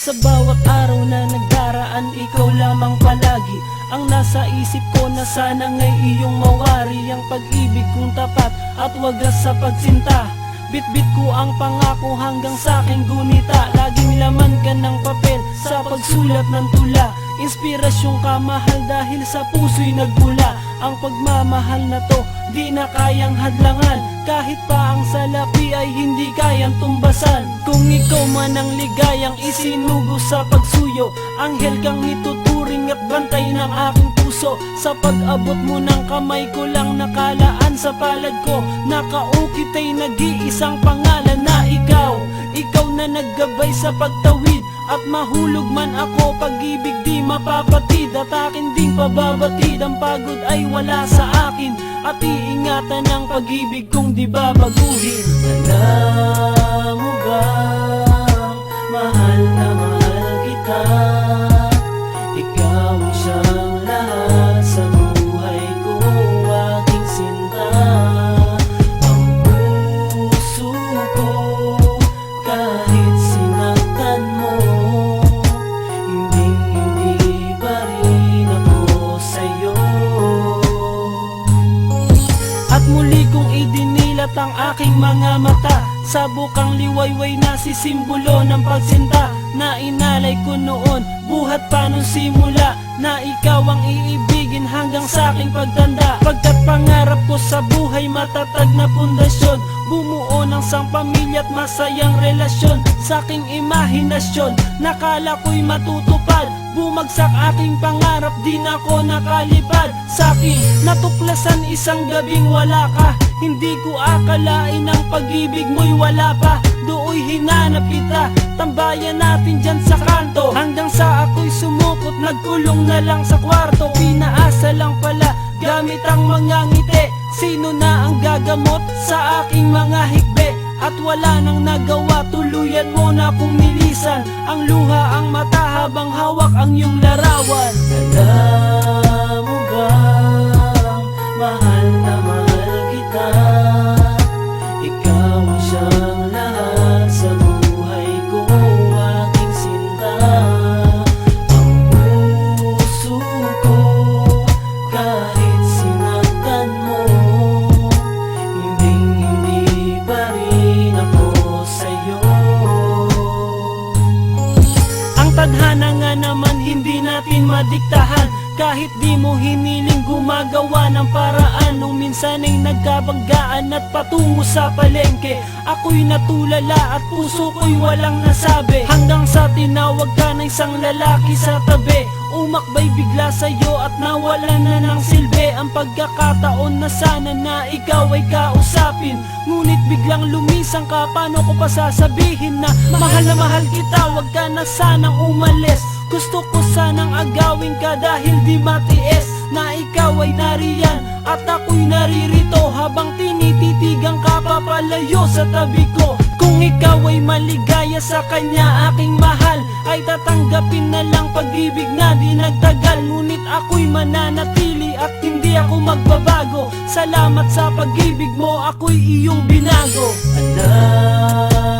Sa bawat araw na nagdaraan Ikaw lamang palagi. Ang nasa isip ko na sana ngay iyong mawari Ang pag-ibig kong tapat At wagas sa pagsinta. Bitbit ko ang pangako hanggang sa aking gunita Laging laman ka ng papel sa pagsulat ng tula. Inspirasyong ka mahal dahil sa puso'y nagbula Ang pagmamahal na to di na kayang hadlangan. Kahit pa ang salapi ay hindi kayang tumbasan. Kung ikaw man ang ligayang isinugo sa pagsuyo Anghel kang ituturing at bantay ng aking puso. Sa pag-abot mo ng kamay ko lang nakalaan sa palad ko. Nakaukit ay nag-iisang pangalan na ikaw. Ikaw na naggabay sa pagtawid At mahulog man ako pag-ibig di mapapatid. At akin ding pababatid Ang pagod ay wala sa akin. At iingatan ang pag-ibig kong di babaguhin. Alam mo ba Mahal na mahal kita idinilat ang aking mga mata. Sa bukang liwayway na sisimbolo ng pagsinta. Na inalay ko noon, buhat pa nung simula. Na ikaw ang iibigin hanggang sa aking pagtanda. Pagkat pangarap ko sa buhay matatag na pundasyon. Bumuo ng sang pamilya at masayang relasyon. Sa aking imahinasyon, nakala ko'y matutupad Bumagsak aking pangarap, di na ako nakalipad. Sa aking natuklasan isang gabing wala ka. Hindi ko akalain ang pag-ibig mo'y wala pa. Dooy hinanap kita, tambayan natin dyan sa kanto. Hanggang sa ako'y sumukot, nagkulong na lang sa kwarto. Pinaasa lang pala, gamit ang mga ngiti. Sino na ang gagamot sa aking mga hikbe At wala nang nagawa, tuluyan mo na kong nilisan Ang luha ang mata habang hawak ang iyong larawan. Alam mo ba, mahal na mahal kita. Ikaw ang siyang lahat natin madiktahan. Kahit di mo hiniling gumagawa ng paraan Nung minsan ay nagkabanggaan at patungo sa palengke Ako'y natulala at puso ko'y walang nasabi. Hanggang sa tinawag ka ng isang lalaki sa tabi Umakbay bigla sa'yo at nawala na ng silbi. Ang pagkakataon na sana na ikaw ay kausapin Ngunit biglang lumisang ka, paano ko pa sasabihin na Mahal na mahal kita, wag ka na sanang umalis Gusto ko sanang agawin ka dahil di matiis Na ikaw ay nariyan at ako'y naririto Habang tinititigang ka papalayo sa tabi ko. Kung ikaw ay maligaya sa kanya aking mahal Ay tatanggapin na lang pag-ibig na di nagtagal Ngunit ako'y mananatili at hindi ako magbabago. Salamat sa pag-ibig mo, ako'y iyong binago. Alam